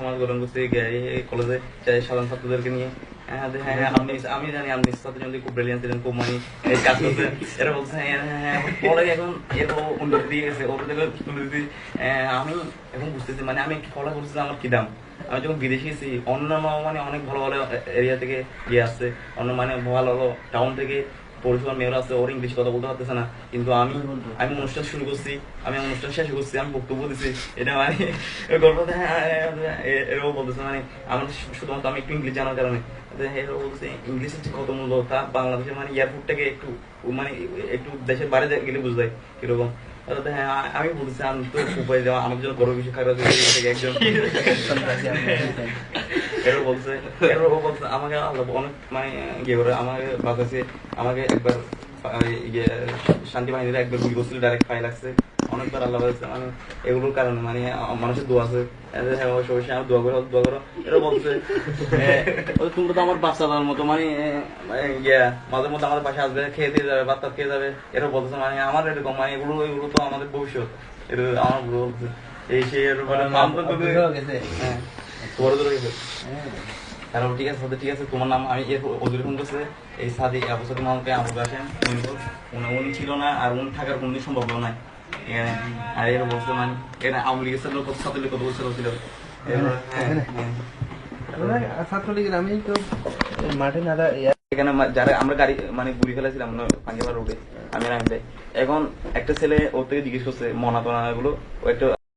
সমাজ গঠন করছি কলেজে যাই সাধারণ ছাত্রদেরকে নিয়ে। আমি এখন বুঝতেছি মানে আমি কি দাম? আমি যখন বিদেশে গেছি, অন্যান্য মানে অনেক ভালো ভালো এরিয়া থেকে ইয়ে আসছে, অন্য মানে ভালো ভালো টাউন থেকে পরিষেবা মেয়েরা আছে ওর ইংলিশ কথা বলতে পারতেছে না। কিন্তু আমি আমি অনুষ্ঠান শুরু করছি আমি অনুষ্ঠান শেষ করছি আমি বক্তব্য দিচ্ছি এটা মানে গল্প এরকম বলতেছে। মানে আমার শুধুমাত্র আমি একটু ইংলিশ জানার কারণে। বলতেছে ইংলিশের যে কত মূল্য? তা বাংলাদেশের মানে এয়ারপোর্টটাকে একটু মানে একটু দেশের বাইরে গেলে বুঝ যায় কীরকম। হ্যাঁ আমি বলতেছি আমি তো উপায় দেওয়া আমার জন্য বড় কিছু খারাপ একজন এরও বলছে এরও বলছে আমাকে আল্লাহ অনেক মানে ইয়ে করে আমাকে বাঁচাচ্ছে আমাকে একবার ইয়ে শান্তি বাহিনীরা একবার গুলি করছিল ডাইরেক্ট পায়ে লাগছে। অনেকবার আল্লাহ বাঁচাচ্ছে মানে এগুলোর কারণে মানে মানুষের দোয়া আছে। এদের হ্যাঁ অবশ্যই অবশ্যই আমার দোয়া করো দোয়া করো এরও বলছে। হ্যাঁ, তোমরা তো আমার বাচ্চাদের মতো মানে ইয়ে মাঝে মধ্যে আমাদের পাশে আসবে খেয়ে দিয়ে যাবে বাচ্চা খেয়ে যাবে এরও বলতেছে মানে আমার এরকম মানে এগুলো এগুলো তো আমাদের ভবিষ্যৎ। এটা আমার বলছে এই সেই এর মানে হ্যাঁ ঠিক আছে সাথে ঠিক আছে তোমার নাম আমি এর ওদের ফোন করছে। এই সাদি আবু সাদি মামকে আমার আসেন উনি উনি উনি ছিল না আর উনি থাকার কোনদিন সম্ভব এখানে আর এর বলছে মানে এখানে আওয়ামী লীগের সাথে কত সাথে কত বছর ছিল? হ্যাঁ, হ্যাঁ। ছাত্রলীগের আমি তো মাঠে না এখানে যারা আমরা গাড়ি মানে ঘুরি ফেলেছিলাম পাঞ্জাবার রোডে আমি আমি এখন একটা ছেলে ওর থেকে জিজ্ঞেস করছে মনা টনা এগুলো ও একটা